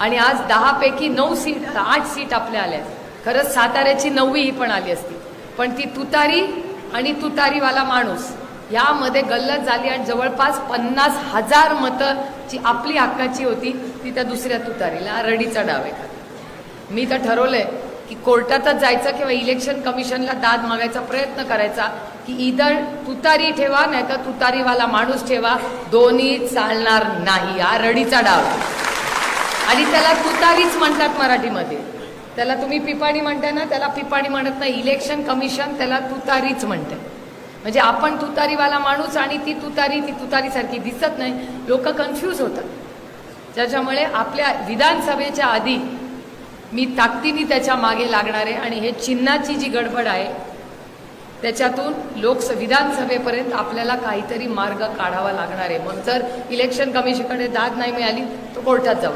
आणि आज दहापैकी नऊ सीट आठ सीट आपल्या आल्या आहेत. खरंच साताऱ्याची नववी ही पण आली असती. पण ती तुतारी आणि तुतारीवाला माणूस यामध्ये गल्लत झाली आणि जवळपास पन्नास हजार मतं जी आपली हक्काची होती ती त्या दुसऱ्या तुतारीला रडीचा डाव आहे. मी तर ठरवलंय की कोर्टातच जायचं किंवा इलेक्शन कमिशनला दाद मागायचा प्रयत्न करायचा की इधर तुतारी ठेवा नाही तर तुतारीवाला माणूस ठेवा दोन्ही चालणार नाही. हा रडीचा डाव आहे. आणि त्याला तुतारीच म्हणतात मराठीमध्ये. त्याला तुम्ही पिपाणी म्हणताय ना त्याला पिपाणी म्हणत नाही. इलेक्शन कमिशन त्याला तुतारीच म्हणते म्हणजे आपण तुतारीवाला माणूस आणि ती तुतारी ती तुतारीसारखी दिसत नाही. लोक कन्फ्यूज होतात. त्याच्यामुळे आपल्या विधानसभेच्या आधी मी ताकदीने त्याच्यामागे लागणार आहे आणि हे चिन्हाची जी गडबड आहे त्याच्यातून लोकस विधानसभेपर्यंत आपल्याला काहीतरी मार्ग काढावा लागणार आहे. मग जर इलेक्शन कमिशनकडे दाद नाही मिळाली तर कोर्टात जाऊ